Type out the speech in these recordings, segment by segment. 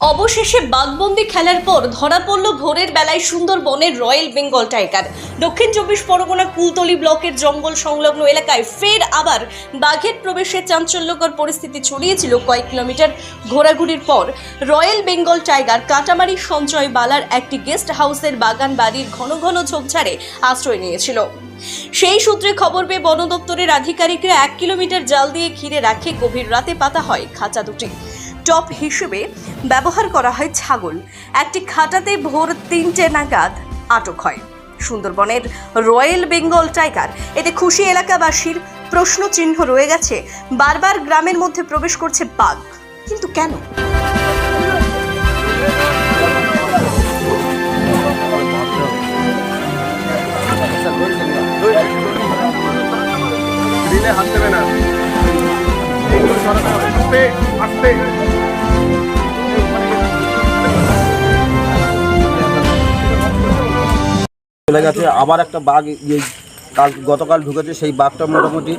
অবশেষে বাঘবন্দি খেলার পর ধরা পড়ল ভোরের বেলায় সুন্দরবনের রয়্যাল বেঙ্গল টাইগার। দক্ষিণ চব্বিশ পরগনা কুলতলি ব্লকের জঙ্গল সংলগ্ন এলাকায় ফের আবার বাঘের প্রবেশে চাঞ্চল্যকর পরিস্থিতি ছড়িয়েছিল কয়েক কিলোমিটার ঘোরাঘুরির পর। রয়্যাল বেঙ্গল টাইগার কাটামারি সঞ্চয় বালার একটি গেস্ট হাউসের বাগান বাড়ির ঘন ঘন ঝোপঝাড়ে আশ্রয় নিয়েছিল। সেই সূত্রে খবর পেয়ে বন দপ্তরের আধিকারিকরা এক কিলোমিটার জাল দিয়ে ঘিরে রাখে গভীর রাতে পাতা হয় খাঁচা দুটি। টপ হিসেবে ব্যবহার করা হয় ছাগল। একটি খাটাতে ভোর তিনটে নাগাদ আটক হয়। সুন্দরবনের রয়্যাল বেঙ্গল টাইগার, এতে খুশি এলাকাবাসীর প্রশ্ন চিহ্ন রয়ে গেছে। বারবার গ্রামের মধ্যে প্রবেশ করছে বাঘ। কিন্তু কেন? হাত দেবে না। আস্তে আস্তে। চলে গেছে আবার একটা বাঘ এই কাল গতকাল ঢুকেছে সেই বাঘটা মোটামুটি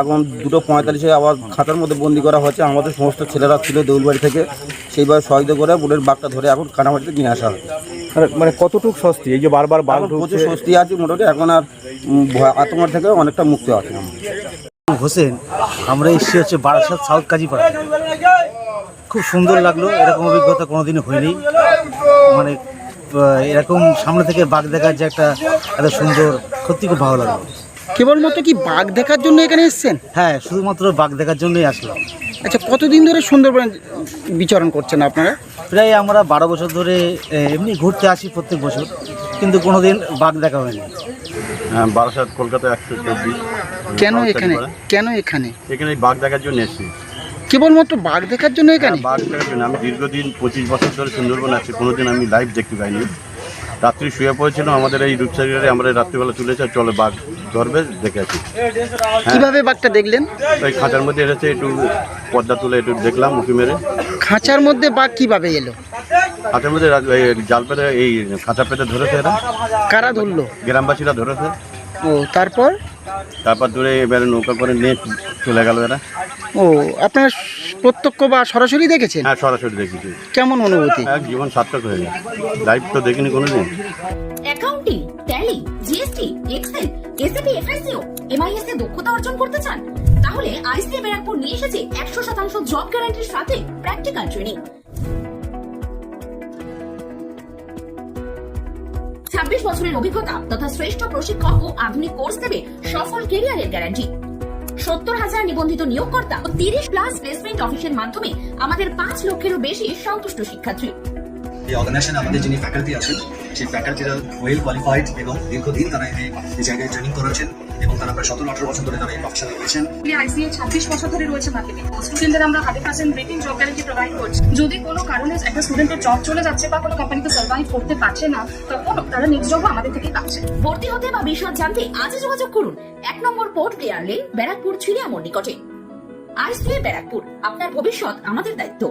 এখন দুটো পঁয়তাল্লিশে আবার খাতার মধ্যে বন্দি করা হয়েছে। আমাদের সমস্ত ছেলেরা ছিল দেউলবাড়ি থেকে সেইভাবে সহায়তা করে বুলের বাঘটা ধরে এখন কানামাটিতে নিয়ে আসা হয় মানে- মানে কতটুক স্বস্তি? এই যে বারবার বাঘ ঢুকছে প্রচুর স্বস্তি আছে মোটামুটি এখন আর আতঙ্ক থেকে অনেকটা মুক্তি আছে হোসেন আমরা এসেছি হচ্ছে বারাসাত সাউথ কাজীপাড়া। খুব সুন্দর লাগল এরকম অভিজ্ঞতা কোনোদিনও হয়নি। মানে এরকম সামনে থেকে বাঘ দেখার যে একটা এত সুন্দর সত্যি খুব ভালো লাগল। কেবলমাত্র কি বাঘ দেখার জন্য এখানে এসছেন? হ্যাঁ শুধুমাত্র বাঘ দেখার জন্যই আসলাম। আচ্ছা কতদিন ধরে সুন্দরবন বিচরণ করছেন আপনারা? প্রায় আমরা বারো বছর ধরে এমনি ঘুরতে আসি প্রত্যেক বছর কিন্তু কোনোদিন বাঘ দেখা হয়নি। হ্যাঁ বারাসাত কলকাতা একশো চব্বিশ। কেন এখানে? কেন এখানে? এখানে বাঘ দেখার জন্য এসেছি। কেবলমাত্র বাঘ দেখার জন্য এখানে? হ্যাঁ, বাঘ দেখার জন্য। আমি দীর্ঘদিন পঁচিশ বছর ধরে সুন্দরবন আছি কোনোদিন আমি লাইভ দেখতে পাইনি। রাত্রি শুয়ে পড়েছিলাম আমাদের এই রূপসাগরে আমরা রাত্রিবেলা তুলেছে চলে বাঘ ধরবে দেখে আছি কীভাবে বাঘটা দেখলেন? ওই খাঁচার মধ্যে এসেছে একটু পর্দা তুলে একটু দেখলাম উঁকি মেরে। খাঁচার মধ্যে বাঘ কীভাবে এলো? খাঁচার মধ্যে জাল পেতে এই খাঁচা পেতে ধরেছে এরা। কারা ধরলো? গ্রামবাসীরা ধরেছে। ও তারপর? তারপর ধরে এবারে নৌকা করে নিয়ে চলে গেল এরা। ও আপনারা প্রত্যক্ষ বা সরাসরি দেখেছেন? হ্যাঁ সরাসরি দেখেছি। কেমন অনুভূতি? এক জীবন সার্থক হয়ে গেছে। লাইভ তো দেখিনি কোনোদিন। Accounting Tally GST Excel SAP FSCO MIS এ দক্ষতা অর্জন করতে চান? তাহলে আইসিএ ব্যারাকপুর নিয়ে এসেছে একশো শতাংশ জব গ্যারান্টির সাথে প্র্যাকটিক্যাল ট্রেনিং ছাব্বিশ বছরের অভিজ্ঞতা তথা শ্রেষ্ঠ প্রশিক্ষক ও আধুনিক কোর্স দেবে সফল কেরিয়ারের গ্যারান্টি। সত্তর হাজার নিবন্ধিত নিয়োগকর্তা ও তিরিশ প্লাস প্লেসমেন্ট অফিসের মাধ্যমে আমাদের পাঁচ লক্ষেরও বেশি সন্তুষ্ট শিক্ষার্থী। এই অর্গানাইজেশন আমাদের যিনি ফ্যাকাল্টি আছেন, সেই ফ্যাকাল্টিরা ওয়েল কোয়ালিফাইড এবং দীর্ঘদিন তারা এই জায়গায় ট্রেনিং করেছেন এবং তারা প্রায় সতেরো আঠারো বছর ধরে তারা এই প্রফেশনে রয়েছেন। আইসিএ ছাব্বিশ বছর ধরে রয়েছে মার্কেটিং। স্টুডেন্টদের আমরা hundred percent rating job guarantee provide করছি। যদি কোনো কারণে একটা স্টুডেন্টের জব চলে যাচ্ছে বা কোনো কোম্পানিতে সার্ভাইভ করতে পারছে না তখন তারা নেক্সট জবও আমাদের থেকেই পাচ্ছে। ভর্তি হতে বা বিশদ জানতে আজই যোগাযোগ করুন। এক number port player lane Barrackpore Chiriyamore নিকটে। আইসিএ ব্যারাকপুর আপনার ভবিষ্যৎ আমাদের দায়িত্ব।